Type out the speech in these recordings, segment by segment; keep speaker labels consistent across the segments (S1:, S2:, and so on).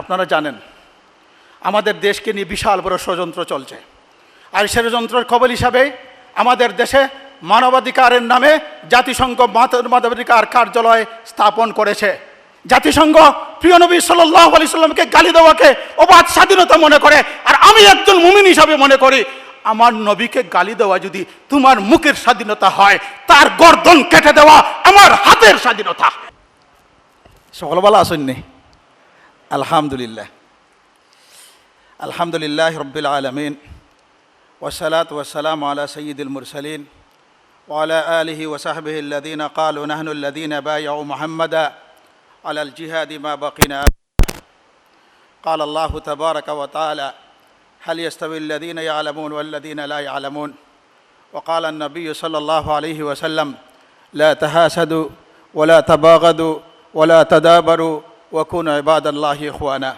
S1: আপনারা জানেন, আমাদের দেশকে নিয়ে বিশাল বড় ষড়যন্ত্র চলছে। আর ষড়যন্ত্রের খবর হিসাবে আমাদের দেশে মানবাধিকারের নামে জাতিসংঘ মানবাধিকার কার্যালয় স্থাপন করেছে। জাতিসংঘ প্রিয় নবী সাল্লাহ আলি সাল্লামকে গালি দেওয়াকে অবাধ স্বাধীনতা মনে করে, আর আমি একজন মুমিন হিসাবে মনে করি, আমার নবীকে গালি দেওয়া যদি তোমার মুখের স্বাধীনতা হয়, তার গর্দন কেটে দেওয়া আমার হাতের স্বাধীনতা। সকলবেলা আসেননি? الحمد لله الحمد لله رب العالمين والصلاة والسلام على سيد المرسلين وعلى آله وصحبه الذين قالوا نحن الذين بايعوا محمدا على الجهاد ما بقينا قال الله تبارك وتعالى هل يستوي الذين يعلمون والذين لا يعلمون وقال النبي صلى الله عليه وسلم لا تحاسدوا ولا تباغضوا ولا تدابروا وكونوا عباد الله إخوانا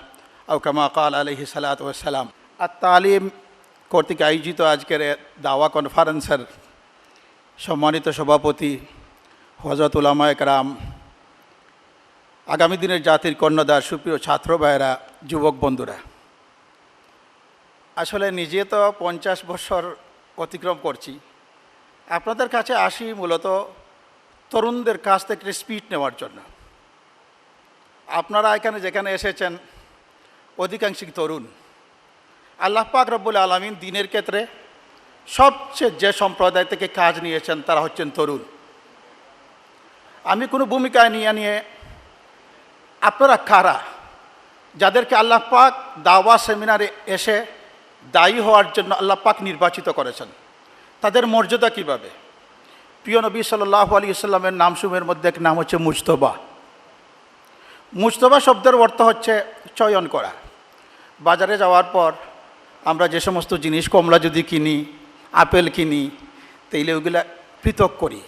S1: أو كما قال عليه الصلاة والسلام التعليم কর্তৃক আয়োজিত আজকের এ দাওয়া কনফারেন্সের সম্মানিত সভাপতি হজরত উলামা একরাম আগামী দিনের জাতির কর্ণধার সুপ্রিয় ছাত্র ভাইয়েরা যুবক বন্ধুরা আসলে নিজে তো পঞ্চাশ বছর অতিক্রম করছি আপনাদের কাছে আসি মূলত তরুণদের কাছ থেকে স্পিড নেওয়ার জন্য আপনারা এখানে যেখানে এসেছেন, অধিকাংশই তরুণ। আল্লাহ পাক রব্বুল আলমিন দিনের ক্ষেত্রে সবচেয়ে যে সম্প্রদায় থেকে কাজ নিয়েছেন, তারা হচ্ছেন তরুণ। আমি কোনো ভূমিকায় নিয়ে নিয়ে আপনারা কারা? যাদেরকে আল্লাহ পাক দাওয়া সেমিনারে এসে দায়ী হওয়ার জন্য আল্লাহ পাক নির্বাচিত করেছেন, তাদের মর্যাদা কীভাবে? প্রিয় নবী সাল্লাহ আলী ইসলামের নামসুমের মধ্যে এক নাম হচ্ছে মুজতবা। মুজতবা শব্দের অর্থ হচ্ছে চয়ন করা। বাজারে যাওয়ার পর আমরা যে সমস্ত জিনিস কমলা যদি কিনি, আপেল কিনি, তাইলে ওইগুলা পৃথক করি।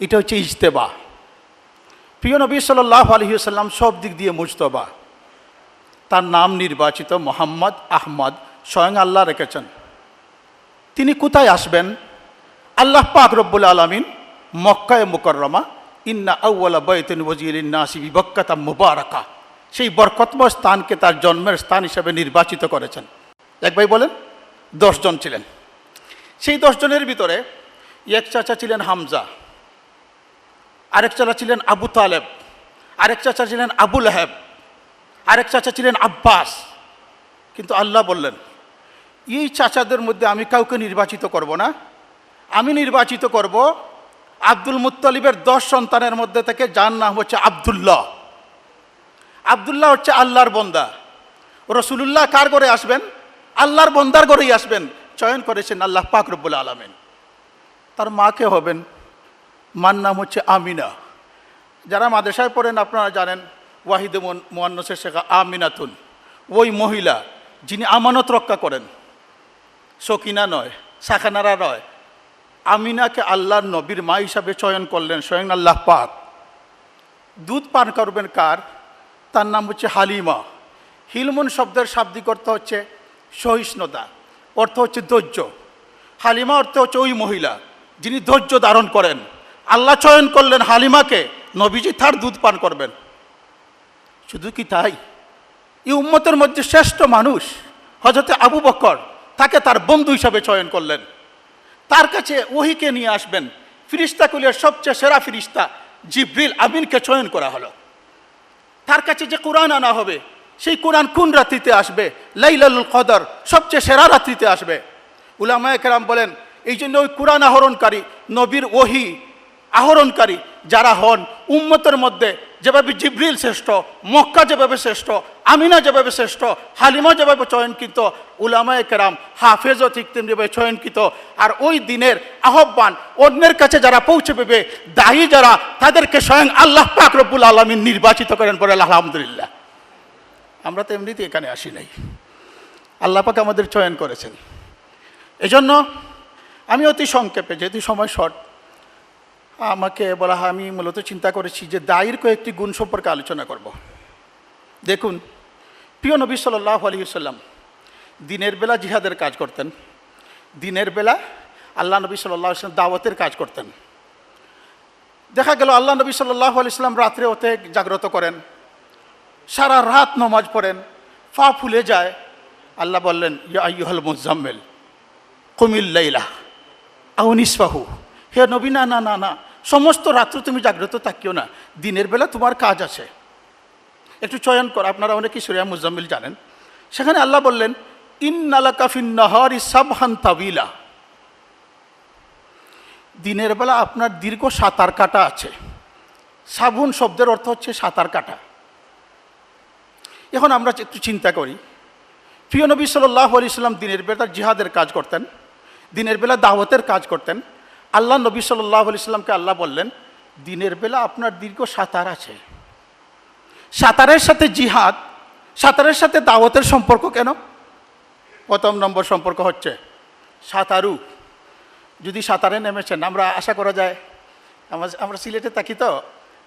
S1: এটা হচ্ছে ইজতেবা। প্রিয় নবী সাল্লাহ আলহিউসাল্লাম সব দিক দিয়ে মুজতবা তার নাম নির্বাচিত মোহাম্মদ আহমদ স্বয়ং আল্লাহ রেখেছেন। তিনি কোথায় আসবেন? আল্লাহ পাক রব্বুল আলমিন মক্কায় মুকররমা ইন্না আউ্লা বৈতিন ওজির নাসি বিবক্কাতা মুবারকা। সেই বরকতময় স্থানকে তার জন্মের স্থান হিসেবে নির্বাচিত করেছেন। এক ভাই বলেন দশজন ছিলেন। সেই দশজনের ভিতরে এক চাচা ছিলেন হামজা, আরেক চাচা ছিলেন আবু তালেব, আরেক চাচা ছিলেন আবুল হেব আরেক চাচা ছিলেন আব্বাস। কিন্তু আল্লাহ বললেন, এই চাচাদের মধ্যে আমি কাউকে নির্বাচিত করব না। আমি নির্বাচিত করব আব্দুল মুত্তালিবের দশ সন্তানের মধ্যে থেকে যার নাম হচ্ছে আবদুল্লাহ। আবদুল্লাহ হচ্ছে আল্লাহর বন্দা। রসুলুল্লাহ কার করে আসবেন? আল্লাহর বন্দার করেই আসবেন। চয়ন করেছেন আল্লাহ পাক রব্বুল আলমেন। তার মাকে হবেন, মার নাম হচ্ছে আমিনা। যারা মাদ্রাসায় পড়েন আপনারা জানেন, ওয়াহিদ মোহান্নসের শেখা আমিনাতুন। ওই মহিলা, যিনি আমানত রক্ষা করেন। সকিনা নয়, সাখানারা নয় আমিনাকে আল্লাহর নবীর মা হিসাবে চয়ন করলেন, স্বয়ং আল্লাহ পাক। দুধ পান করবেন কার? তার নাম হচ্ছে হালিমা। হিলমন শব্দের শাব্দিক অর্থ হচ্ছে সহিষ্ণুতা, অর্থ হচ্ছে ধৈর্য। হালিমা অর্থ হচ্ছে ওই মহিলা যিনি ধৈর্য ধারণ করেন। আল্লাহ চয়ন করলেন হালিমাকে, নবীজি তার দুধ পান করবেন। শুধু কি তাই? এই উম্মতের মধ্যে শ্রেষ্ঠ মানুষ হজরতে আবু বকর, তাকে তার বন্ধু হিসাবে চয়ন করলেন। তার কাছে ওহিকে নিয়ে আসবেন। ফিরিস্তাকুলের সবচেয়ে সেরা ফিরিস্তা জিব্রিল আমিনকে চয়ন করা হলো। তার কাছে যে কোরআন আনা হবে, সেই কোরআন কোন রাত্রিতে আসবে? লাইলালুল কদর, সবচেয়ে সেরা রাত্রিতে আসবে। উলামায় বলেন এই জন্য ওই কোরআন আহরণকারী নবীর ওহি আহরণকারী যারা হন, উম্মতের মধ্যে যেভাবে জিব্রিল শ্রেষ্ঠ, মক্কা যেভাবে শ্রেষ্ঠ, আমিনা যেভাবে শ্রেষ্ঠ, হালিমা যেভাবে চয়নকৃত, উলামায় কেরাম, হাফেজও ঠিক তেমনিভাবে চয়নকৃত। আর ওই দিনের আহ্বান অন্যের কাছে যারা পৌঁছে পেবে দায়ী যারা, তাদেরকে স্বয়ং আল্লাহ পাক রব্বুল আলমিন নির্বাচিত করেন বলে আলহামদুলিল্লাহ। আমরা তো এমনিতে এখানে আসি নাই। আল্লাহ পাক আমাদের চয়ন করেছেন। এজন্য আমি অতি সংক্ষেপে, যেহেতু সময় শর্ট আমাকে বলা হয়, আমি মূলত চিন্তা করেছি যে দায়ের কয়েকটি গুণ সম্পর্কে আলোচনা করব। দেখুন, প্রিয় নবী সাল্লাহ আলী সাল্লাম দিনের বেলা জিহাদের কাজ করতেন। দিনের বেলা আল্লাহ নবী সাল্লাহ ইসলাম দাওয়াতের কাজ করতেন। দেখা গেল, আল্লাহ নবী সাল্লাহ আলি সাল্লাম রাত্রে ওতে জাগ্রত করেন, সারা রাত নমাজ পড়েন ফা ফুলে যায়। আল্লাহ বললেন, ইয়া আইয়ুহাল মুজাম্মেল কুমিল্লাইলা আউনিসবাহু হে নবী, না না না না সমস্ত রাত্র তুমি জাগ্রত থাকিও না। দিনের বেলা তোমার কাজ আছে। একটু চয়ন কর, আপনারা অনেকেই সুরিয়া মুজাম্মিল জানেন। সেখানে আল্লাহ বললেন ইন্নালা কাফিন নাহার ইসাবহান তাবিলা। দিনের বেলা আপনার দীর্ঘ সাঁতার কাটা আছে। সাবুন শব্দের অর্থ হচ্ছে সাঁতার কাটা। এখন আমরা একটু চিন্তা করি, প্রিয় নবী সাল্লাহ আলি সাল্লাম দিনের বেলা জিহাদের কাজ করতেন, দিনের বেলা দাওয়াতের কাজ করতেন আল্লাহ নবী সাল্লাহ আলি সাল্লামকে আল্লাহ বললেন, দিনের বেলা আপনার দীর্ঘ সাঁতার আছে। সাঁতারের সাথে জিহাদ, সাঁতারের সাথে দাওয়াতের সম্পর্ক কেন? প্রথম নম্বর সম্পর্ক হচ্ছে, সাঁতারু, যদি সাঁতারে নেমেছেন, আমরা আশা করা যায়, আমরা আমরা সিলেটে থাকি তো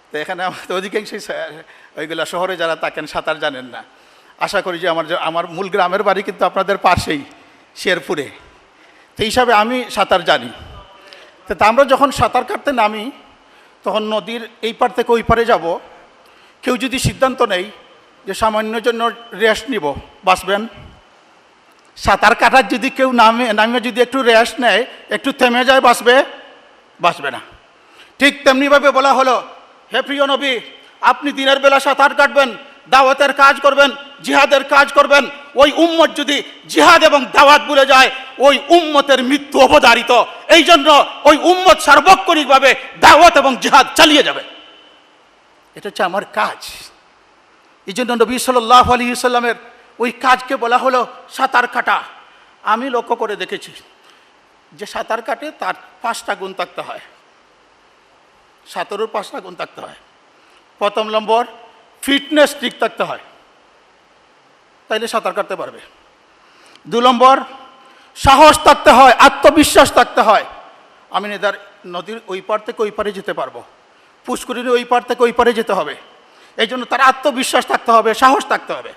S1: তো এখানে আমাদের অধিকাংশই ওইগুলা শহরে যারা থাকেন সাঁতার জানেন না। আশা করি যে আমার আমার মূল গ্রামের বাড়ি কিন্তু আপনাদের পাশেই, শেরপুরে। তো হিসাবে আমি সাঁতার জানি। তো আমরা যখন সাঁতার কাটতে নামি, তখন নদীর এই পার থেকে ওই পারে যাব। কেউ যদি সিদ্ধান্ত নেই যে সামান্য জন্য রেস্ট নিব, বাঁচবেন। সাঁতার কাটার যদি কেউ নামে নামে যদি একটু রেস্ট নেয়, একটু থেমে যায়, বাঁচবে? বাঁচবে না। ঠিক তেমনিভাবে বলা হলো, হে প্রিয় নবী, আপনি দিনের বেলা সাঁতার কাটবেন দাওয়াতের কাজ করবেন, জিহাদের কাজ করবেন, ওই উম্মত যদি জিহাদ এবং দাওয়াত ভুলে যায়, ওই উম্মতের মৃত্যু অবধারিত। এই জন্য ওই উম্মত সার্বক্ষণিকভাবে দাওয়াত এবং জিহাদ চালিয়ে যাবে। এটা হচ্ছে আমার কাজ। এই জন্য নবী সাল্লাহ আলী সাল্লামের ওই কাজকে বলা হলো সাঁতার কাটা। আমি লক্ষ্য করে দেখেছি যে সাঁতার কাটে তার পাঁচটা গুণ থাকতে হয়। সাঁতারুর পাঁচটা গুণ থাকতে হয়। প্রথম নম্বর ফিটনেস ঠিক থাকতে হয়। তাইলে সাঁতার কাটতে পারবে। দু নম্বর, সাহস থাকতে হয়, আত্মবিশ্বাস থাকতে হয়। আমি নেদার নদীর ওই পার থেকে ওই পারে যেতে পারব। পুষ্করিণী ওই পার থেকে ওই পারে যেতে হবে। এই জন্য তার আত্মবিশ্বাস থাকতে হবে, সাহস থাকতে হবে।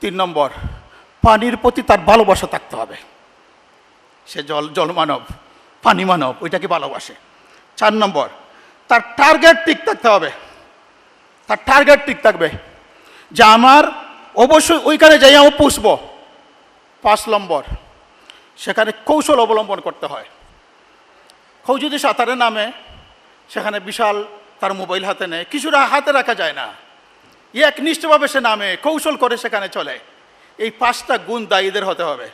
S1: তিন নম্বর, পানির প্রতি তার ভালোবাসা থাকতে হবে। সে জল জলমানব পানি মানব, ওইটাকে ভালোবাসে। চার নম্বর, তার টার্গেট ঠিক থাকতে হবে। তার টার্গেট ঠিক থাকবে। যে আমার, অবশ্যই ওইখানে যাই আমি পুষবো। পাঁচ নম্বর, সেখানে কৌশল অবলম্বন করতে হয়। কেউ যদি সাঁতারে নামে, সেখানে বিশাল তার মোবাইল হাতে নেয়। কিছুটা হাতে রাখা যায় না। একনিষ্ঠভাবে সে নামে, কৌশল করে সেখানে চলে। এই পাঁচটা গুণ দায়ীদের হতে হবে।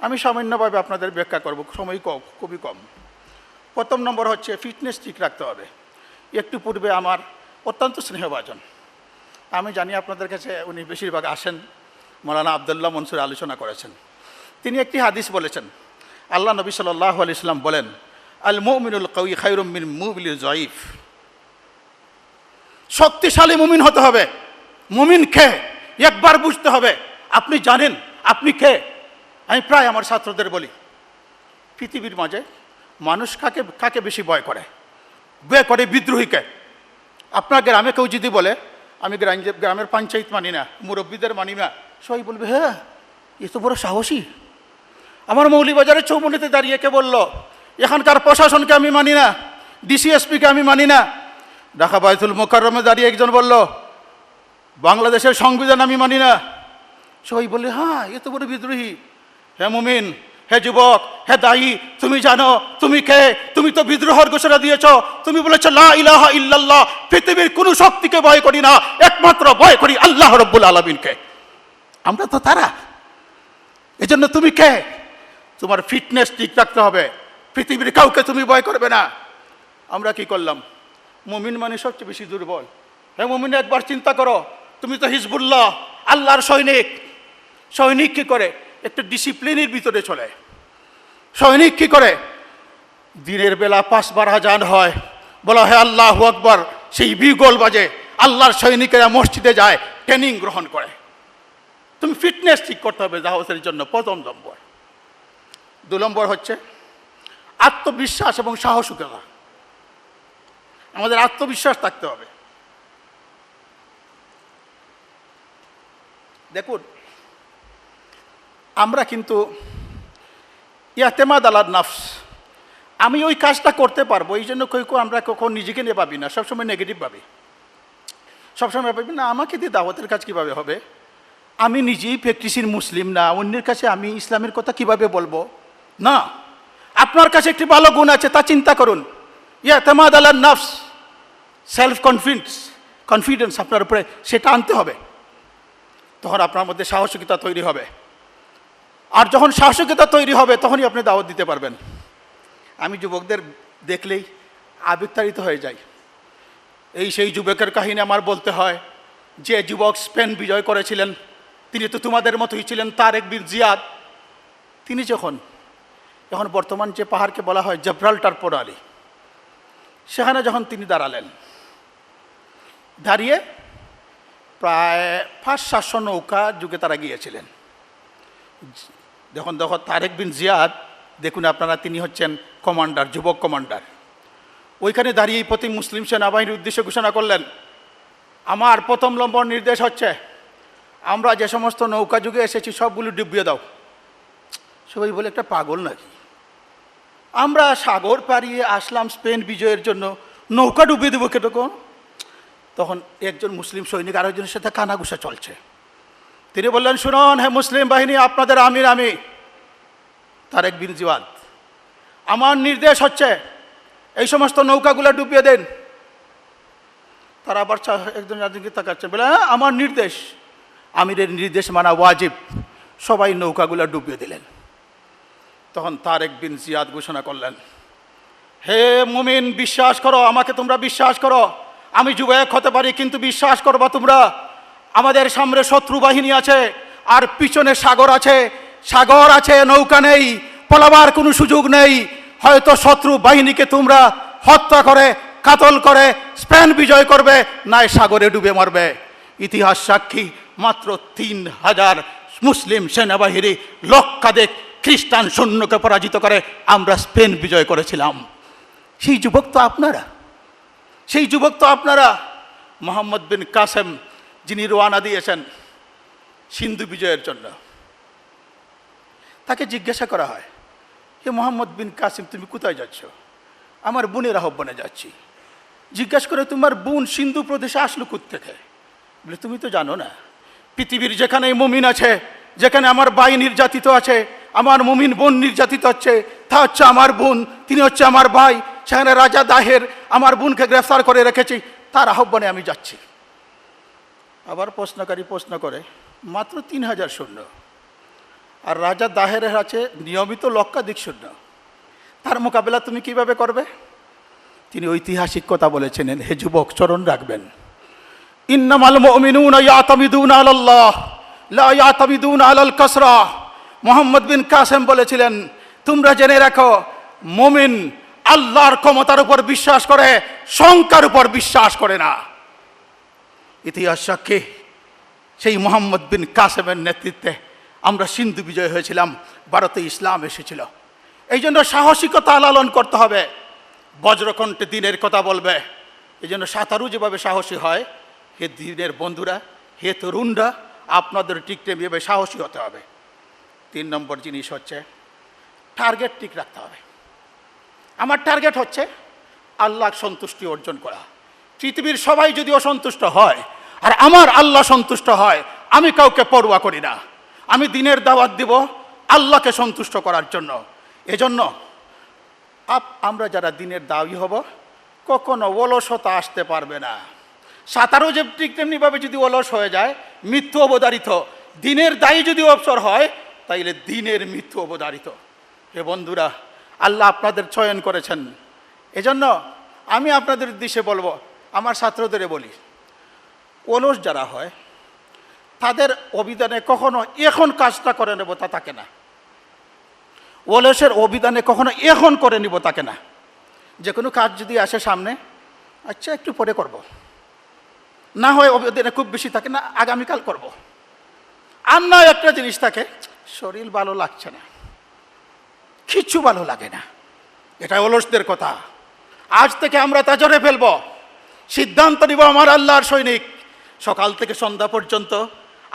S1: আমি সামান্যভাবে আপনাদের ব্যাখ্যা করব, সময় কম, খুবই কম। প্রথম নম্বর হচ্ছে ফিটনেস ঠিক রাখতে হবে। একটু পূর্বে আমার অত্যন্ত স্নেহভাজন। আমি জানি আপনাদের কাছে উনি বেশিরভাগ আসেন, মৌলানা আবদুল্লাহ মনসুর আলোচনা করেছেন। তিনি একটি হাদিস বলেছেন, আল্লাহ নবী সাল্লাহ আলি ইসলাম বলেন, আল মুমিনুল কৌই খাইরুম মিন মুবিল জয়ীফ শক্তিশালী মুমিন হতে হবে। মুমিন খে একবার বুঝতে হবে। আপনি জানেন, আপনি খে আমি প্রায় আমার ছাত্রদের বলি, পৃথিবীর মাঝে মানুষ কাকে কাকে বেশি ভয় করে? ভয় করে বিদ্রোহীকে। আপনার গ্রামে কেউ যদি বলে, আমি গ্রাম গ্রামের পঞ্চায়েত মানি না, মুরব্বীদের মানি না, সবাই বলবে হ্যাঁ এ তো বড় সাহসী। আমার মৌলিবাজারের চৌমনিতে দাঁড়িয়ে কে বলল, এখানকার প্রশাসনকে আমি মানি না, ডিসিএসপিকে আমি মানি না। ঢাকা বাইতুল মোকাররমে দাঁড়িয়ে একজন বলল, বাংলাদেশের সংবিধান আমি মানি না। সবাই বললে হ্যাঁ এ তো বড় বিদ্রোহী। হে মুমিন। হে যুবক, হে দায়ী, তুমি জানো, তুমি কে? তুমি তো বিদ্রোহর ঘোষণা দিয়েছ। তুমি বলেছ, লা ইলাহা পৃথিবীর কোনো শক্তিকে ভয় করি না, একমাত্র ভয় করি আল্লাহ রব্বুল আলমিনকে। আমরা তো তারা। এজন্য তুমি কে? তোমার ফিটনেস ঠিক রাখতে হবে। পৃথিবীর কাউকে তুমি ভয় করবে না। আমরা কি করলাম? মুমিন মানে সবচেয়ে বেশি দুর্বল। হ্যাঁ মুমিন, একবার চিন্তা করো। তুমি তো হিজবুল্লাহ, আল্লাহর সৈনিক। সৈনিক কি করে? একটু ডিসিপ্লিনের ভিতরে চলে। সৈনিক কি করে? দিনের বেলা পাঁচবার হাজান হয়। বলা হয়, আল্লাহ আকবর। সেই বিগল বাজে। আল্লাহর সৈনিকেরা মসজিদে যায় ট্রেনিং গ্রহণ করে। তুমি ফিটনেস ঠিক করতে হবে দাওয়াতের জন্য, প্রথম নম্বর। দু নম্বর হচ্ছে, আত্মবিশ্বাস এবং সাহসিকতা। আমাদের আত্মবিশ্বাস থাকতে হবে। দেখুন আমরা কিন্তু ইয়াতেমাদ আলাদ নাফস। আমি ওই কাজটা করতে পারব, এই জন্য কেউ আমরা কখন নিজেকে নিয়ে ভাবি না, সবসময় নেগেটিভ ভাবি। সবসময় ভাবি, না, আমাকে দিয়ে দাওয়াতের কাজ কীভাবে হবে? আমি নিজেই প্র্যাকটিসিং মুসলিম না, অন্যের কাছে আমি ইসলামের কথা কীভাবে বলব? না। আপনার কাছে একটি ভালো গুণ আছে, তা চিন্তা করুন। ইয়া তেমাদ আল্লাহ নাফস সেলফ কনফিডেন্স কনফিডেন্স আপনার উপরে, সেটা আনতে হবে। তখন আপনার মধ্যে সাহসিকতা তৈরি হবে। আর যখন সাহসিকতা তৈরি হবে, তখনই আপনি দাওয়াত দিতে পারবেন। আমি যুবকদের দেখলেই আবেগতাড়িত হয়ে যাই। এই সেই যুবকের কাহিনী আমার বলতে হয়, যে যুবক স্পেন বিজয় করেছিলেন, তিনি তো তোমাদের মতোই ছিলেন, তারেক বীর জিয়াদ। তিনি যখন, এখন বর্তমান যে পাহাড়কে বলা হয় জব্রাল্টার পোড়ালি সেখানে যখন তিনি দাঁড়ালেন, দাঁড়িয়ে প্রায় পাঁচ সাতশো নৌকা যুগে তারা গিয়েছিলেন। দেখুন দেখো তারেক বিন জিয়াদ, দেখুন আপনারা, তিনি হচ্ছেন কমান্ডার, যুবক কমান্ডার। ওইখানে দাঁড়িয়েই প্রতি মুসলিম সেনাবাহিনীর উদ্দেশ্যে ঘোষণা করলেন, আমার প্রথম নম্বর নির্দেশ হচ্ছে, আমরা যে সমস্ত নৌকা যুগে এসেছি, সবগুলো ডুবিয়ে দাও। সবাই বলে, একটা পাগল নাকি? আমরা সাগর পাড়িয়ে আসলাম স্পেন বিজয়ের জন্য, নৌকা ডুবিয়ে দেবো কেটকম তখন একজন মুসলিম সৈনিক আরেকজনের সাথে কানাঘুষা চলছে। তিনি বললেন, শুনুন হ্যাঁ মুসলিম বাহিনী, আপনাদের আমির আমি। তারেক বিন জিওয়াদ, আমার নির্দেশ হচ্ছে, এই সমস্ত নৌকাগুলো ডুবিয়ে দেন। তারা আবার একজন রাজনীতি তাকাচ্ছে, বলে হ্যাঁ আমার নির্দেশ। আমিরের নির্দেশ মানা ওয়াজিব, সবাই নৌকাগুলো ডুবিয়ে দিলেন। তখন তারেক বিন জিয়াদ ঘোষণা করলেন, হে মুমিন, বিশ্বাস করো, আমাকে তোমরা বিশ্বাস করো। আমি যুবক হতে পারি, কিন্তু বিশ্বাস করবা তোমরা? আমাদের সামনে শত্রু বাহিনী আছে, আর পিছনে সাগর আছে। সাগর আছে, নৌকা নেই, পলাবার কোনো সুযোগ নেই। হয়তো শত্রু বাহিনীকে তোমরা হত্যা করে, কাতল করে, স্পেন বিজয় করবে, নাই সাগরে ডুবে মারবে। ইতিহাস সাক্ষী, মাত্র তিন হাজার মুসলিম সেনাবাহিনী লক্ষাধিক খ্রিস্টান সৈন্যকে পরাজিত করে আমরা স্পেন বিজয় করেছিলাম। সেই যুবক তো আপনারা। সেই যুবক তো আপনারা। মোহাম্মদ বিন কাসেম যিনি রোয়ানা দিয়েছেন সিন্ধু বিজয়ের জন্য। তাকে জিজ্ঞাসা করা হয়, হে মোহাম্মদ বিন কাসিম, তুমি কোথায় যাচ্ছ? আমার বোনের আহ্বানে যাচ্ছি। জিজ্ঞাসা করে, তোমার বোন সিন্ধু প্রদেশে আসলো থেকে বলে, তুমি তো জানো না। পৃথিবীর যেখানে মুমিন আছে, যেখানে আমার বাই নির্যাতিত আছে, আমার মুমিন বোন নির্যাতিত হচ্ছে, তা হচ্ছে আমার বোন, তিনি হচ্ছে আমার ভাই। সেখানে রাজা দাহের, আমার বোনকে গ্রেফতার করে রেখেছি, তার আহ্বানে আমি যাচ্ছি। আবার প্রশ্নকারী প্রশ্ন করে, মাত্র তিন হাজার শূন্য। আর রাজা দাহেরের আছে নিয়মিত লক্ষাধিক শূন্য। তার মোকাবেলা তুমি কীভাবে করবে? তিনি ঐতিহাসিক কথা বলেছেন, হে যুবক চরণ রাখবেন। ইন্নামাল মুমিনুনা ইয়াতামিদুনা আলাল্লাহ, লা ইয়াতামিদুনা আলাল কাসরা। মোহাম্মদ বিন কাসেম বলেছিলেন, তোমরা জেনে রাখো, মুমিন আল্লাহর ক্ষমতার উপর বিশ্বাস করে, সংখ্যার উপর বিশ্বাস করে না। ইতিহাস সাক্ষী সেই মোহাম্মদ বিন কাসেমের নেতৃত্বে আমরা সিন্ধু বিজয় হয়েছিলাম, ভারতে ইসলাম এসেছিল। এই জন্য সাহসিকতা লালন করতে হবে। বজ্রকণ্ঠে দিনের কথা বলবে। এই জন্য সাঁতারু যেভাবে সাহসী হয়, হে দিনের বন্ধুরা, হে তরুণরা, আপনাদের টিকতে এভাবে সাহসী হতে হবে। তিন নম্বর জিনিস হচ্ছে টার্গেট ঠিক রাখতে হবে। আমার টার্গেট হচ্ছে আল্লাহ সন্তুষ্টি অর্জন করা। পৃথিবীর সবাই যদি অসন্তুষ্ট হয়, আর আমার আল্লাহ সন্তুষ্ট হয়, আমি কাউকে পড়ুয়া করি না। আমি দিনের দাওয়াত দিব আল্লাহকে সন্তুষ্ট করার জন্য। এজন্য আপ আমরা যারা দিনের দাবি হব, কখনো অলসতা আসতে পারবে না। সাঁতারও যে ঠিক তেমনিভাবে যদি অলস হয়ে যায়, মৃত্যু অবধারিত। দিনের দায়ী যদি অবসর হয়, তাইলে দিনের মৃত্যু অবধারিত। হে বন্ধুরা, আল্লাহ আপনাদের চয়ন করেছেন। এজন্য আমি আপনাদের উদ্দেশ্যে বলব আমার ছাত্রদের বলি, অলস যারা হয়, তাদের অভিধানে কখনো এখন কাজটা করে নেব তা থাকে না। অলসের অভিধানে কখনো এখন করে নিব তাকে না। যে কোনো কাজ যদি আসে সামনে আচ্ছা একটু পরে করব। না হয় অভিধানে খুব বেশি থাকে না, আগামীকাল করব। আর নয় একটা জিনিস থাকে, শরীর ভালো লাগছে না। কিচ্ছু ভালো লাগে না। এটা অলসদের কথা। আজ থেকে আমরা তা জরে ফেলব। সিদ্ধান্ত নিব আমার আল্লাহর সৈনিক। সকাল থেকে সন্ধ্যা পর্যন্ত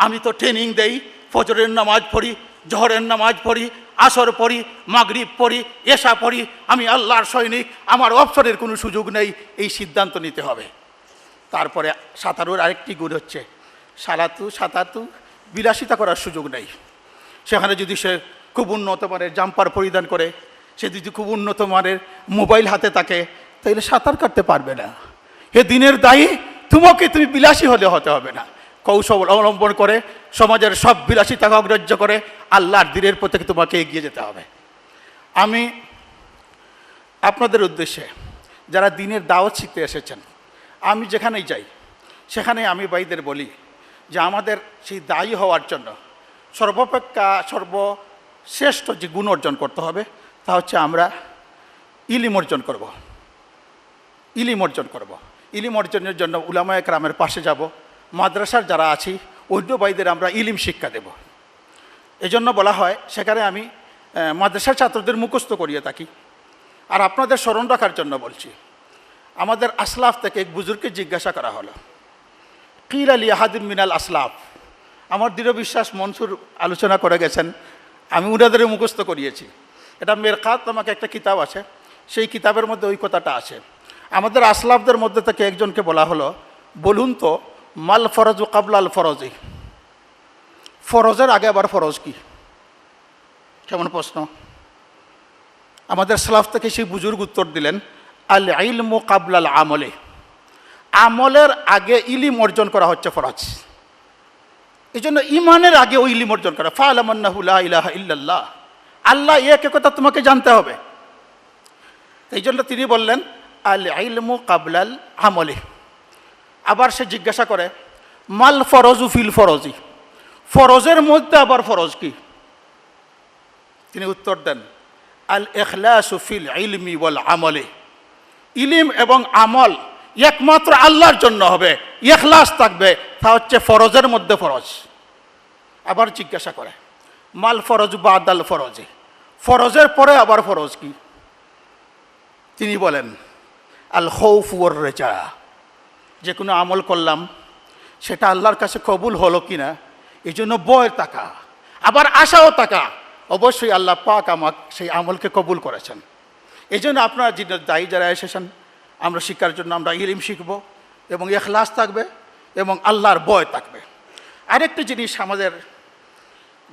S1: আমি তো ট্রেনিং দেই, ফজরের নামাজ পড়ি, জহরের নামাজ পড়ি, আসর পড়ি, মাগরিব পড়ি, এশা পড়ি, আমি আল্লাহর সৈনিক, আমার অবসরের কোনো সুযোগ নেই, এই সিদ্ধান্ত নিতে হবে। তারপরে সাঁতারুর আরেকটি গুণ হচ্ছে, সালাতু, সাঁতাতু বিলাসিতা করার সুযোগ নেই। সেখানে যদি সে খুব উন্নত মানের জাম্পার পরিধান করে, সে যদি খুব উন্নত মানের মোবাইল হাতে থাকে, তাহলে সাঁতার কাটতে পারবে না। এ দিনের দায়ী, তোমাকে তুমি বিলাসী হলে হতে হবে না। কৌশল অবলম্বন করে, সমাজের সব বিলাসিতাকে অগ্রাহ্য করে, আল্লাহর দিনের প্রতি তোমাকে এগিয়ে যেতে হবে। আমি আপনাদের উদ্দেশ্যে যারা দিনের দাওয়াত শিখতে এসেছেন, আমি যেখানেই যাই, সেখানে আমি ভাইদের বলি যে আমাদের সেই দায়ী হওয়ার জন্য সর্বাপেক্ষা সর্বশ্রেষ্ঠ যে গুণ অর্জন করতে হবে, তা হচ্ছে আমরা ইলিম অর্জন করব। ইলিম অর্জন করব। ইলিম অর্জনের জন্য উলামায় গ্রামের পাশে যাব। মাদ্রাসার যারা আছি অন্য ভাইদের আমরা ইলিম শিক্ষা দেব। এজন্য বলা হয়, সেখানে আমি মাদ্রাসার ছাত্রদের মুখস্থ করিয়ে থাকি। আর আপনাদের স্মরণ রাখার জন্য বলছি, আমাদের আসলাফ থেকে এক বুজুর্গকে জিজ্ঞাসা করা হলো, কিল আলী আহাদিন মিনাল আসলাফ? আমার দৃঢ় বিশ্বাস মনসুর আলোচনা করে গেছেন, আমি উনাদের মুখস্থ করিয়েছি। এটা মেরকাত আমাকে একটা কিতাব আছে, সেই কিতাবের মধ্যে ওই কথাটা আছে। আমাদের আসলাফদের মধ্যে থেকে একজনকে বলা হলো, বলুন তো, মাল ফরজ ও কাবলাল ফরজি? ফরজের আগে আবার ফরজ কি? কেমন প্রশ্ন? আমাদের সালাফ থেকে সেই বুজুর্গ উত্তর দিলেন, আল ইলমু কাবলাল আমলে। আমলের আগে ইলিম অর্জন করা হচ্ছে ফরজ। এই জন্য ইমানের আগে ওই ইলিম অর্জন করা। ফালামান্নাহুল্লাহ ইলাহা ইল্লাল্লাহ। আল্লাহ একে কথা তোমাকে জানতে হবে। এই জন্য তিনি বললেন আল ইলমু কাবলাল আমলে। আবার সে জিজ্ঞাসা করে, মাল ফরজু ফিল ফরজি? ফরজের মধ্যে আবার ফরজ কি? তিনি উত্তর দেন আল এখলাসু ফিল ইলমি ওয়াল আমলে। ইলিম এবং আমল একমাত্র আল্লাহর জন্য হবে এখলাস থাকবে, তা হচ্ছে ফরজের মধ্যে ফরজ। আবার জিজ্ঞাসা করে, মাল ফরজ বা আদাল ফরজে? ফরজের পরে আবার ফরজ কি? তিনি বলেন আল খৌফ ওর রেজা। যে কোনো আমল করলাম, সেটা আল্লাহর কাছে কবুল হলো কি না এই জন্য বয়ের টাকা আবার আশাও টাকা অবশ্যই আল্লাহ পাক আমাক সেই আমলকে কবুল করেছেন। এই জন্য আপনারা যিনি দায়ী যারা এসেছেন, আমরা শিক্ষার জন্য আমরা ইলিম শিখব এবং এখলাস থাকবে এবং আল্লাহর বয় থাকবে। আরেকটা জিনিস আমাদের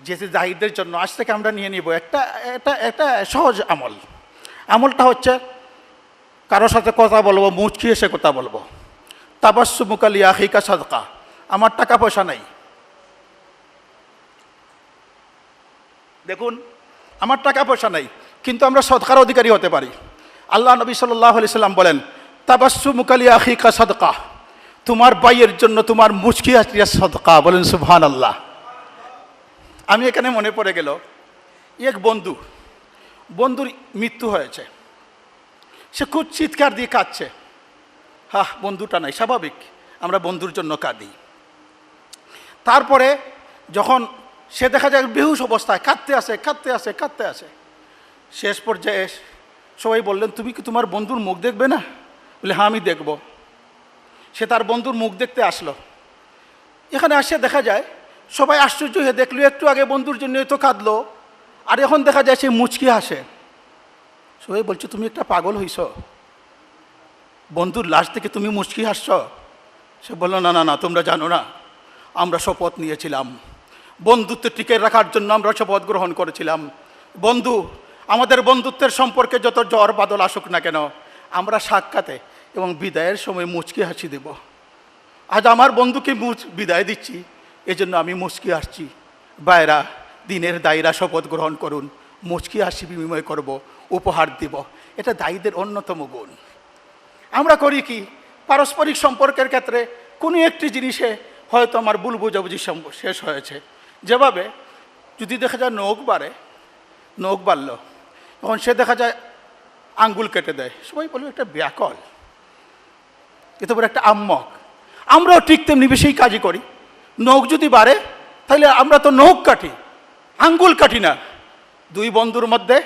S1: যেতে দায়ীদের জন্য, আজ থেকে আমরা নিয়ে নিব। একটা, এটা একটা সহজ আমল। আমলটা হচ্ছে কারোর সাথে কথা বলব, মুচকি এসে কথা বলব। তাবাসু মুকালি আখিকা সাদকা, আমার টাকা পয়সা নাই। দেখুন, আমার টাকা পয়সা নাই, কিন্তু আমরা সদকার অধিকারী হতে পারি। আল্লাহ নবী সাল্লাহ আলি সাল্লাম বলেন তাবাসু মুকালি আখিকা সাদকা, তোমার বাইয়ের জন্য তোমার মুচকি আসিয়া সদকা। বলেন সুবহান আল্লাহ আমি এখানে মনে পড়ে গেল, এক বন্ধু, বন্ধুর মৃত্যু হয়েছে। সে খুব চিৎকার দিয়ে কাঁদছে। হা বন্ধুটা নাই, স্বাভাবিক। আমরা বন্ধুর জন্য কাঁদি। তারপরে যখন সে দেখা যায় বেহুশ অবস্থায়, কাঁদতে আসে কাঁদতে আসে কাঁদতে আসে, শেষ পর্যায়ে সবাই বললেন, তুমি কি তোমার বন্ধুর মুখ দেখবে না? বলে হ্যাঁ আমি দেখব। সে তার বন্ধুর মুখ দেখতে আসলো। এখানে আসে দেখা যায়, সবাই আশ্চর্য হয়ে দেখল, একটু আগে বন্ধুর জন্য তো কাঁদলো। আর এখন দেখা যায় সে মুচকি হাসে। সবাই বলছো, তুমি একটা পাগল হইছ। বন্ধুর লাশ থেকে তুমি মুচকি হাসছ? সে বলল, না না না, তোমরা জানো না। আমরা শপথ নিয়েছিলাম। বন্ধুত্ব টিকে রাখার জন্য আমরা শপথ গ্রহণ করেছিলাম। বন্ধু, আমাদের বন্ধুত্বের সম্পর্কে যত জ্বর বাদল আসুক না কেন, আমরা সাক্ষাতে এবং বিদায়ের সময় মুচকি হাসি দেব। আজ আমার বন্ধুকে বিদায় দিচ্ছি। এজন্য আমি মুচকি হাসছি। বাইরা, দিনের দায়রা শপথ গ্রহণ করুন। মুচকি হাসি বিনিময় করব। উপহার দিব। এটা দায়ীদের অন্যতম গুণ। আমরা করি কি, পারস্পরিক সম্পর্কের ক্ষেত্রে কোনো একটি জিনিসে হয়তো আমার ভুল বুঝাবুঝি শেষ হয়েছে। যেভাবে যদি দেখা যায় নখ বাড়ে, নখ বাড়ল, তখন সে দেখা যায় আঙ্গুল কেটে দেয়। সবাই বলবে একটা ব্যাকল। এত বড় একটা আম্মক। আমরাও ঠিক তেমনি বেশি কাজই করি। নখ যদি বাড়ে, তাহলে আমরা তো নখ কাটি, আঙ্গুল কাটি না। দুই বন্ধুর মধ্যে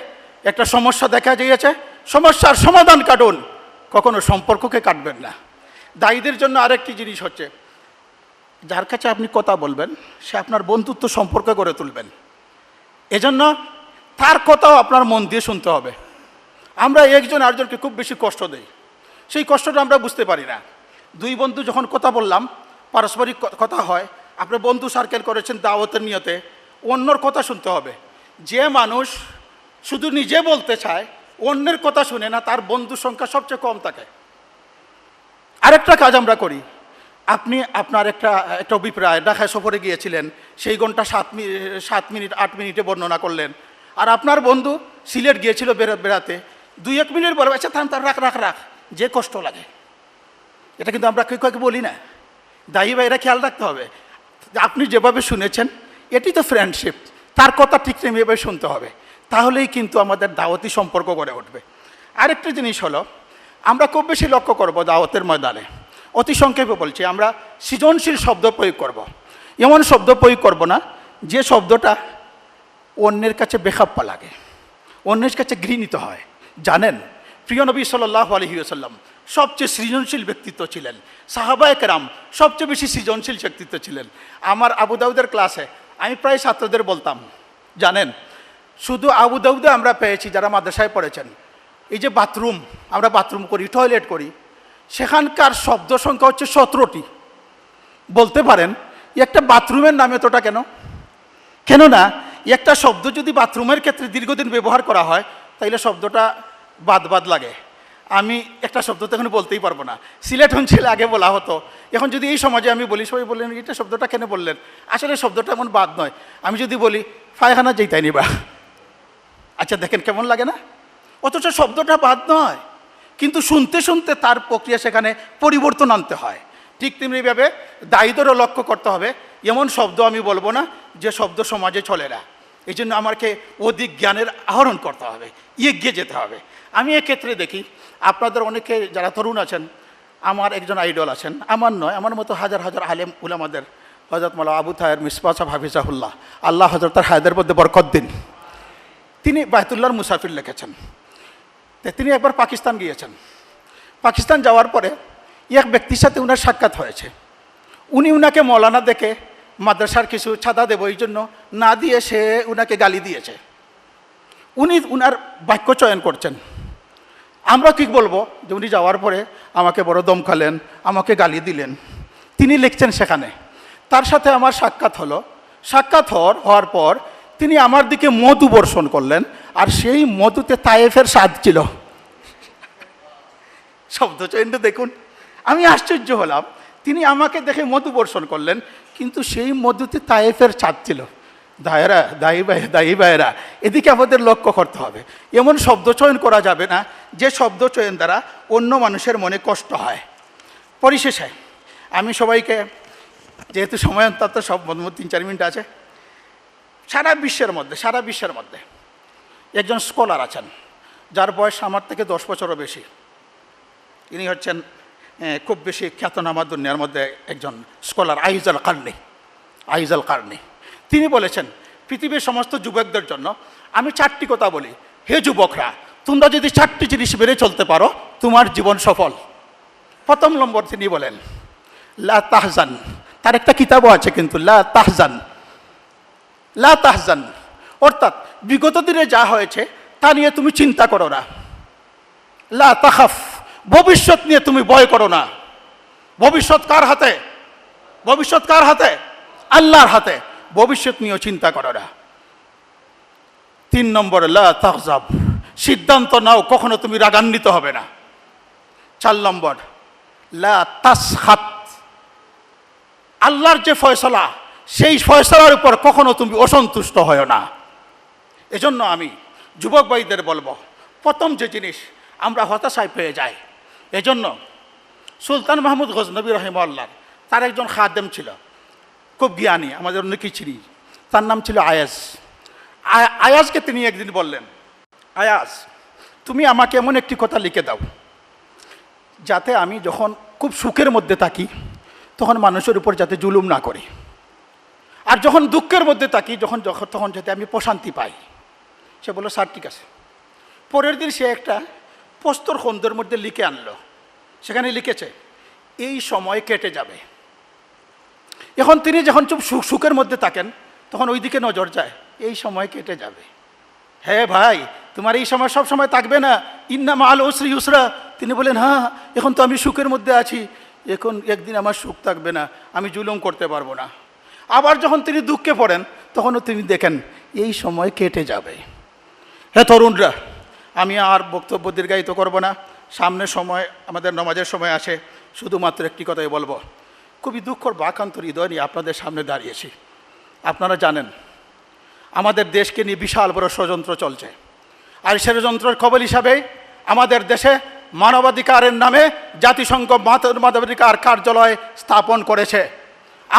S1: একটা সমস্যা দেখা দিয়েছে, সমস্যার সমাধান কাটুন। কখনো সম্পর্ককে কাটবেন না। দায়ীদের জন্য আরেকটি জিনিস হচ্ছে, যার কাছে আপনি কথা বলবেন, সে আপনার বন্ধুত্ব সম্পর্ক গড়ে তুলবেন। এজন্য তার কথাও আপনার মন দিয়ে শুনতে হবে। আমরা একজন আরেকজনকে খুব বেশি কষ্ট দেই। সেই কষ্টটা আমরা বুঝতে পারি না। দুই বন্ধু যখন কথা বললাম, পারস্পরিক কথা হয় আপনার বন্ধু সার্কেল করেছেন দাওয়াতের নিয়তে, অন্যর কথা শুনতে হবে। যে মানুষ শুধু নিজে বলতে চায়, অন্যের কথা শুনে না, তার বন্ধু সংখ্যা সবচেয়ে কম থাকে আরেকটা কাজ আমরা করি। আপনি আপনার একটা একটা অভিপ্রায়, ঢাকায় সফরে গিয়েছিলেন, সেই ঘণ্টা সাত মিনিট সাত মিনিট, আট মিনিটে বর্ণনা করলেন। আর আপনার বন্ধু সিলেট গিয়েছিল বেড়া- বেড়াতে। দুই, এক মিনিট বলে আচ্ছা থাম তার রাখ রাখ রাখ, যে কষ্ট লাগে। এটা কিন্তু আমরা কেউ কাউকে বলি না। দায়ী ভাইরা খেয়াল রাখতে হবে। আপনি যেভাবে শুনেছেন, এটি তো ফ্রেন্ডশিপ তার কথা ঠিক তেমনিভাবে শুনতে হবে। তাহলেই কিন্তু আমাদের দাওয়াতি সম্পর্ক গড়ে উঠবে। আরেকটা জিনিস হলো, আমরা খুব বেশি লক্ষ্য করব দাওয়াতের ময়দানে। অতি সংক্ষেপে বলছি, আমরা সৃজনশীল শব্দ প্রয়োগ করব। এমন শব্দ প্রয়োগ করব না, যে শব্দটা অন্যের কাছে বেখাপ্পা লাগে, অন্যের কাছে ঘৃণিত হয়। জানেন, প্রিয় নবী সাল্লাহ আলহিউসাল্লাম সবচেয়ে সৃজনশীল ব্যক্তিত্ব ছিলেন। সাহাবায় কেরাম সবচেয়ে বেশি সৃজনশীল ব্যক্তিত্ব ছিলেন। আমার আবু দাউদের ক্লাসে আমি প্রায় ছাত্রদের বলতাম, জানেন শুধু আবু দাউদে আমরা পেয়েছি যারা মাদ্রাসায় পড়েছেন। এই যে বাথরুম, আমরা বাথরুম করি, টয়লেট করি, সেখানকার শব্দ সংখ্যা হচ্ছে সতেরোটি। বলতে পারেন একটা বাথরুমের নাম এতটা কেন? কেননা একটা শব্দ যদি বাথরুমের ক্ষেত্রে দীর্ঘদিন ব্যবহার করা হয়, তাইলে শব্দটা বাদ বাদ লাগে। আমি একটা শব্দ তো এখন বলতেই পারব না। সিলেট অঞ্চলে আগে বলা হতো, এখন যদি এই সমাজে আমি বলি, সবাই বললেন, এটা শব্দটা কেন বললেন? আসলে শব্দটা এমন বাদ নয়। আমি যদি বলি ফায়খানা যেইতাই নিবা আচ্ছা দেখেন কেমন লাগে না? অথচ শব্দটা বাদ নয়। কিন্তু শুনতে শুনতে তার প্রক্রিয়া সেখানে পরিবর্তন আনতে হয়। ঠিক তেমনিভাবে দায়িত্বরও লক্ষ্য করতে হবে। এমন শব্দ আমি বলব না যে শব্দ সমাজে চলে না। এই জন্য আমাকে অধিক জ্ঞানের আহরণ করতে হবে, এগিয়ে যেতে হবে। আমি এক্ষেত্রে দেখি, আপনাদের অনেকে যারা তরুণ আছেন, আমার একজন আইডল আছেন, আমার নয়, আমার মতো হাজার হাজার আলেম উলামাদের হজরত মালা আবু তাহের মিসবাসাব হাফিজাহুল্লাহ। আল্লাহ হজরত হায়দের মধ্যে বরকত দিন। তিনি বায়তুল্লাহর মুসাফির লিখেছেন। তিনি একবার পাকিস্তান গিয়েছেন। পাকিস্তান যাওয়ার পরে এক ব্যক্তির সাথে উনার সাক্ষাৎ হয়েছে। উনি উনাকে মৌলানা দেখে মাদ্রাসার কিছু ছাদা দেব এই জন্য না দিয়ে সে উনাকে গালি দিয়েছে। উনি উনার বাক্য চয়ন করছেন। আমরা কি বলব যে উনি যাওয়ার পরে আমাকে বড় দম খালেন, আমাকে গালি দিলেন। তিনি লিখছেন সেখানে, তার সাথে আমার সাক্ষাৎ হলো। সাক্ষাৎ হওয়ার হওয়ার পর তিনি আমার দিকে মধু বর্ষণ করলেন, আর সেই মধুতে তায়েফের স্বাদ ছিল। শব্দ চয়নটা দেখুন। আমি আশ্চর্য হলাম, তিনি আমাকে দেখে মধু বর্ষণ করলেন, কিন্তু সেই মধুতে তায়েফের ছাদ ছিল। দায়েরা, দায়ী দায়ী ভাইয়েরা, এদিকে আমাদের লক্ষ্য করতে হবে। এমন শব্দ চয়ন করা যাবে না, যে শব্দ চয়ন দ্বারা অন্য মানুষের মনে কষ্ট হয়। পরিশেষে, আমি সবাইকে, যেহেতু সময় অন্তত সব মোটামুটি তিন চার মিনিট আছে সারা বিশ্বের মধ্যে, সারা বিশ্বের মধ্যে একজন স্কলার আছেন, যার বয়স আমার থেকে দশ বছরও বেশি। ইনি হচ্ছেন খুব বেশি খ্যাতনামা দুনিয়ার মধ্যে একজন স্কলার আইজাল কার্নি আইজাল কার্নি। তিনি বলেছেন, পৃথিবীর সমস্ত যুবকদের জন্য আমি চারটি কথা বলি। হে যুবকরা, তোমরা যদি চারটি জিনিস বেড়ে চলতে পারো, তোমার জীবন সফল। প্রথম নম্বর তিনি বলেন, লা তাহজান। তার একটা কিতাবও আছে কিন্তু, লা তাহজান। লা তাহজান। অর্থাৎ বিগত দিনে যা হয়েছে, তা নিয়ে তুমি চিন্তা করো না। লা তাখাফ। ভবিষ্যৎ নিয়ে তুমি ভয় করো না। ভবিষ্যৎ কার হাতে? ভবিষ্যৎ কার হাতে? আল্লাহর হাতে। ভবিষ্যৎ নিয়েও চিন্তা করো না। তিন নম্বর, লা তাহজাব। সিদ্ধান্ত নাও, কখনো তুমি রাগান্বিত হবে না। চার নম্বর, লা তাসখাত। আল্লাহর যে ফয়সলা সেই ফয়সলার উপর কখনো তুমি অসন্তুষ্ট হয় না। এজন্য আমি যুবক ভাইদের বলব, প্রথম যে জিনিস আমরা হতাশায় পেয়ে যাই, এজন্য সুলতান মাহমুদ গজনবী রহিমাল্লাহ তার একজন খাদেম ছিল, খুব জ্ঞানী, আমাদের অনেকেই চিনি, তার নাম ছিল আয়াজ। আয়া- আয়াজকে তিনি একদিন বললেন, আয়াজ, তুমি আমাকে এমন একটি কথা লিখে দাও, যাতে আমি যখন খুব সুখের মধ্যে থাকি, তখন মানুষের উপর যাতে জুলুম না করি। আর যখন দুঃখের মধ্যে থাকি, যখন যখন তখন যাতে আমি প্রশান্তি পাই। সে বলল, স্যার, ঠিক আছে। পরের দিন সে একটা পোস্তর খন্দের মধ্যে লিখে আনলো। সেখানে লিখেছে, এই সময় কেটে যাবে। এখন তিনি যখন চুপ সুখ, সুখের মধ্যে থাকেন, তখন ওই দিকে নজর যায়, এই সময় কেটে যাবে। হ্যাঁ ভাই, তোমার এই সময় সব সময় থাকবে না। ইন্না মাল ওসরি উসরা। তিনি বলেন হ্যাঁ এখন তো আমি সুখের মধ্যে আছি। এখন একদিন আমার সুখ থাকবে না। আমি জুলুম করতে পারব না। আবার যখন তিনি দুঃখে পড়েন, তখনও তিনি দেখেন, এই সময় কেটে যাবে। হে তরুণরা, আমি আর বক্তব্য দীর্ঘায়িত করব না। সামনে সময়, আমাদের নমাজের সময় আসে। শুধুমাত্র একটি কথাই বলব। খুবই দুঃখর বাকান্ত হৃদয় নিয়ে আপনাদের সামনে দাঁড়িয়েছি। আপনারা জানেন, আমাদের দেশকে নিয়ে বিশাল বড় ষড়যন্ত্র চলছে। আর ষড়যন্ত্রের খবর হিসাবে আমাদের দেশে মানবাধিকারের নামে জাতিসংঘ মানবাধিকার কার্যালয় স্থাপন করেছে।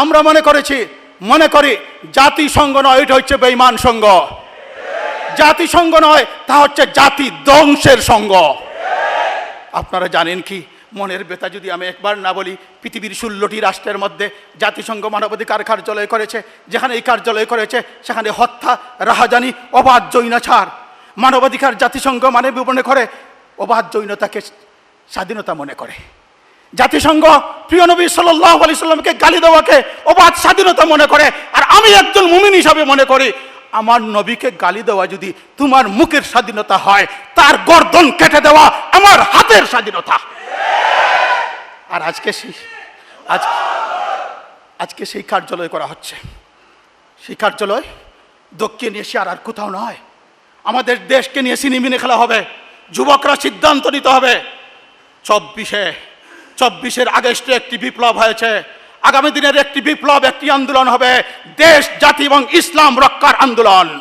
S1: আমরা মনে করেছি, মনে করি জাতিসংঘ নয়, এটা হচ্ছে বেইমান সংঘ। জাতিসংঘ নয়, তা হচ্ছে জাতি ধ্বংসের সঙ্গ আপনারা জানেন কি? মনের বেতা যদি আমি একবার না বলি, পৃথিবীর ষোলোটি রাষ্ট্রের মধ্যে জাতিসংঘ মানবাধিকার কার্যালয় করেছে, যেখানে এই কার্যালয় করেছে, সেখানে হত্যা, রাহাজানি, অবাধ জৈনাচার মানবাধিকার জাতিসংঘ মানে মনে করে, অবাধ জৈনতাকে স্বাধীনতা মনে করে। জাতিসংঘ প্রিয় নবী সাল্লাহ আলি সাল্লামকে গালি দেওয়াকে অবাধ স্বাধীনতা মনে করে, আর আমি একজন মুমিন হিসাবে মনে করি, আমার নবীকে গালি দেওয়া যদি তোমার মুখের স্বাধীনতা হয়, তার গর্দন কেটে দেওয়া আমার হাতের স্বাধীনতা। আর আজকে সেই, আজ, আজকে সেই কার্যালয় করা হচ্ছে। সেই কার্যালয় দক্ষিণ এশিয়ার আর কোথাও নয়। আমাদের দেশকে নিয়ে সিনেমিনে খেলা হবে, যুবকরা সিদ্ধান্ত নিতে হবে। চব্বিশে চব্বিশের আগস্টে একটি বিপ্লব হয়েছে। আগামী দিনের একটি বিপ্লব, একটি আন্দোলন হবে। দেশ, জাতি এবং ইসলাম রক্ষার আন্দোলন।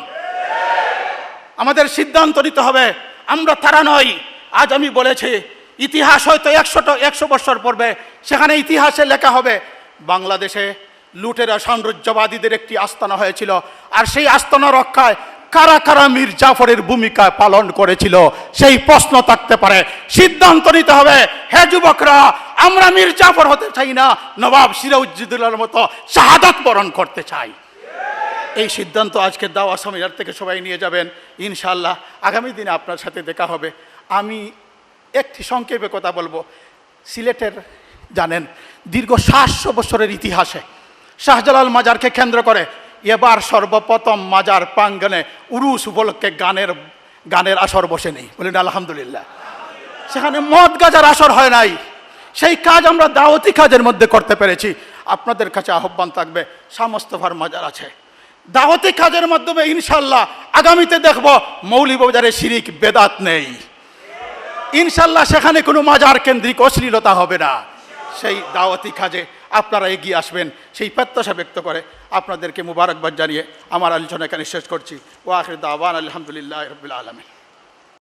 S1: আমাদের সিদ্ধান্ত নিতে হবে। আমরা তারা নই। আজ আমি বলেছি, ইতিহাস হয়তো একশোটা, একশো বছর পড়বে সেখানে ইতিহাসে লেখা হবে, বাংলাদেশে লুটেরা সাম্রাজ্যবাদীদের একটি আস্তানা হয়েছিল। আর সেই আস্তানা রক্ষায় কারা কারা মীর জাফরের ভূমিকা পালন করেছিল, সেই প্রশ্ন থাকতে পারে। সিদ্ধান্ত নিতে হবে, হে যুবকরা, আমরা মীর জাফর হতে চাই না, নবাব সিরাউজ্জুদুল্লাহর মতো শাহাদাত বরণ করতে চাই। এই সিদ্ধান্ত আজকে দাওয়া সেমিনার থেকে সবাই নিয়ে যাবেন ইনশাল্লাহ আগামী দিনে আপনার সাথে দেখা হবে। আমি একটি সংক্ষেপে কথা বলব। সিলেটের, জানেন, দীর্ঘ সাতশো বছরের ইতিহাসে শাহজালাল মাজারকে কেন্দ্র করে এবার সর্বপ্রথম মাজার প্রাঙ্গনে উরুস উপলক্ষে গানের গানের আসর বসে নেই। বলেন, আলহামদুলিল্লাহ। সেখানে মদ গাজার আসর হয় নাই। সেই কাজ আমরা দাওয়াতি কাজের মধ্যে করতে পেরেছি। আপনাদের কাছে আহ্বান থাকবে সমস্তফার মাজার আছে। দাওয়াতি কাজের মাধ্যমে ইনশাল্লাহ আগামীতে দেখব মৌলিবাজারে শিরিক, বেদাত নেই। ইনশাল্লাহ সেখানে কোনো মাজার কেন্দ্রিক অশ্লীলতা হবে না। সেই দাওয়াতি কাজে আপনারা এগিয়ে আসবেন। সেই প্রত্যাশা ব্যক্ত করে। আপনাদেরকে মুবারকবাদ জানিয়ে আমার আলোচনা এখানে শেষ করছি। ও আখির দাওয়ান আলহামদুলিল্লাহ রবিল আলমী